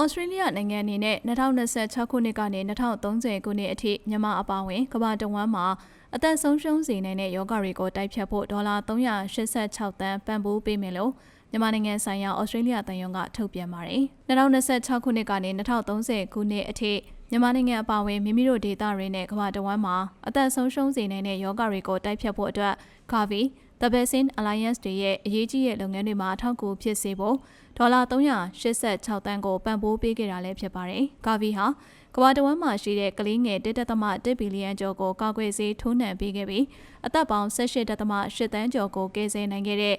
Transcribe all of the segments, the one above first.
ဩစတြေးလျနိုင်ငံအနေနဲ့2026ခုနှစ်ကနေ2030ခုနှစ်အထိမြန်မာအပါအဝင်ကမ္ဘာတဝန်းမှာအသက်ဆုံးရှုံးစေနိုင်တဲ့ယောဂတွေကိုတိုက်ဖြတ်ဖို့ဒေါ်လာ386တန်းပံ့ပိုးပေးမယ်လို့မြန်မာနိုင်ငံဆိုင်ရာဩစတြေးလျတန်ယုံကထုတ်ပြန်ပါတယ်။2026ခုနှစ်ကနေ2030ခုနှစ်အထိမြန်မာနိုင်ငံအပါအဝင်မိမိတို့ဒေသတွေနဲ့ကမ္ဘာတဝန်းမှာအသက်ဆုံးရှုံးစေနိုင်တဲ့ယောဂတွေကိုတိုက်ဖြတ်ဖို့အတွက်ကာဗီ The Vaccine Alliance တွေရဲ့အရေးကြီးတဲ့လုပ်ငန်းတွေမှာအထောက်အကူဖြစ်စေဖို့ဒေါ်လာ386တန်းကိုပံ့ပိုးပေးခဲ့တာလည်းဖြစ်ပါတယ်။ကာဗီဟာကမ္ဘာတဝန်းမှာရှိတဲ့ကလေးငယ်1.1ဘီလီယံကျော်ကိုကာကွယ်ဆေးထိုးနှံပေးခဲ့ပြီးအသက်ပေါင်း18.8တန်းကျော်ကိုကယ်ဆယ်နိုင်ခဲ့တဲ့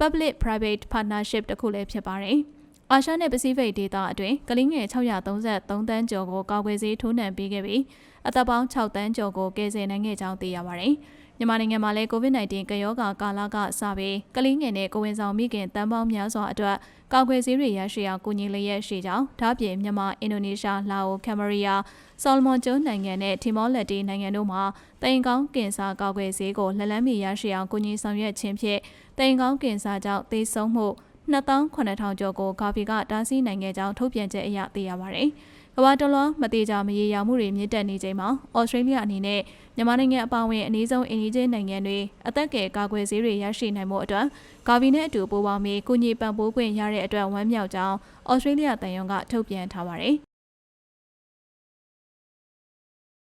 Public Private Partnership တစ်ခုလည်းဖြစ်ပါတယ်။အာရှနဲ့ပစိဖိတ်ဒေသအတွင်းကလေးငယ်633တန်းကျော်ကိုကာကွယ်ဆေးထိုးနှံပေးခဲ့ပြီးအသက်ပေါင်း6တန်းကျော်ကိုကယ်ဆယ်နိုင်ခဲ့ကြောင်းသိရပါတယ်။ မြန်မာနိုင်ငံမှာလည်း COVID-19 ကရောဂါကာလကစပြီးကလေးငယ်နဲ့ကိုဝင်ဆောင်မိခင်တန်ပေါင်းများစွာအတွက်ကာကွယ်ဆေးတွေရရှိအောင်ကူညီလျက်ရှိကြောင်းဒါ့အပြင်မြန်မာအင်ဒိုနီးရှားလာအိုကမ်မရီးယားဆော်လမွန်ကျွန်းနိုင်ငံနဲ့တီမောလက်တီနိုင်ငံတို့မှာတိမ်ကောင်းကင်ဆာကာကွယ်ဆေးကိုလက်လန်းမီရရှိအောင်ကူညီဆောင်ရွက်ခြင်းဖြင့်တိမ်ကောင်းကင်ဆာကြောင့်သေဆုံးမှု2900ကျော်ကိုဂါဖီကတားဆီးနိုင်ခဲ့ကြောင်းထုတ်ပြန်ချက်အရသိရပါတယ်။ ကမ္ဘာတလွှားမတိကြမရေရာမှုတွေမြင့်တက်နေချိန်မှာဩစတြေးလျအနေနဲ့မြန်မာနိုင်ငံအပါအဝင်အနည်းဆုံးအင်ဂျင်နိုင်ငံတွေအသက်ကယ်ကာကွယ်ဆေးတွေရရှိနိုင်မှုအတွက်ဂါဗီနဲ့အတူပူးပေါင်းပြီးကုညီပံ့ပိုးခွင့်ရတဲ့အတွက်ဝမ်းမြောက်ကြောင်းဩစတြေးလျတန်ယုံကထုတ်ပြန်ထားပါတယ်